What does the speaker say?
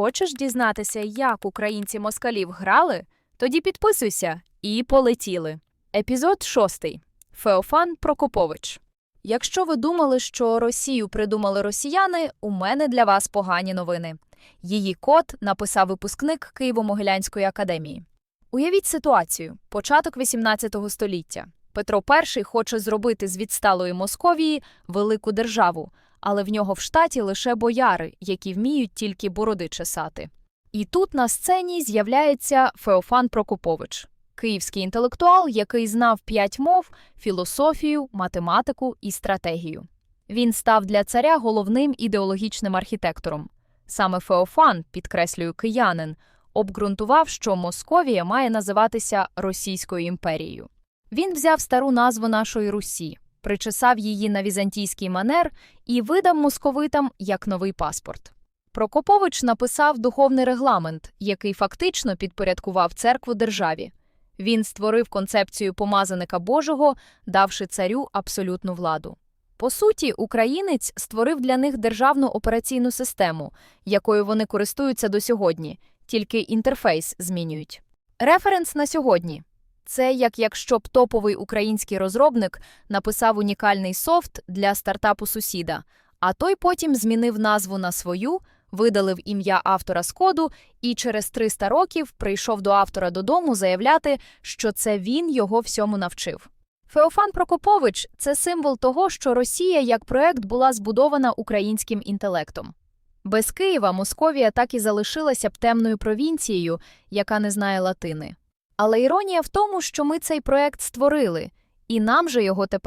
Хочеш дізнатися, як українці москалів грали? Тоді підписуйся і полетіли. Епізод шостий. Феофан Прокопович. Якщо ви думали, що Росію придумали росіяни, у мене для вас погані новини. Її код написав випускник Києво-Могилянської академії. Уявіть ситуацію: початок XVIII століття. Петро І хоче зробити з відсталої Московії велику державу, але в нього в штаті лише бояри, які вміють тільки бороди чесати. І тут на сцені з'являється Феофан Прокопович, київський інтелектуал, який знав п'ять мов, філософію, математику і стратегію. Він став для царя головним ідеологічним архітектором. Саме Феофан, підкреслюю киянин, обґрунтував, що Московія має називатися Російською імперією. Він взяв стару назву нашої Русі, причесав її на візантійський манер і видав московитам як новий паспорт. Прокопович написав духовний регламент, який фактично підпорядкував церкву державі. Він створив концепцію помазаника Божого, давши царю абсолютну владу. По суті, українець створив для них державну операційну систему, якою вони користуються до сьогодні, тільки інтерфейс змінюють. Референс на сьогодні це як якщо б топовий український розробник написав унікальний софт для стартапу сусіда, а той потім змінив назву на свою, видалив ім'я автора з коду і через 300 років прийшов до автора додому заявляти, що це він його всьому навчив. Феофан Прокопович це символ того, що Росія як проект була збудована українським інтелектом. Без Києва Московія так і залишилася б темною провінцією, яка не знає латини. Але іронія в тому, що ми цей проект створили, і нам же його тепер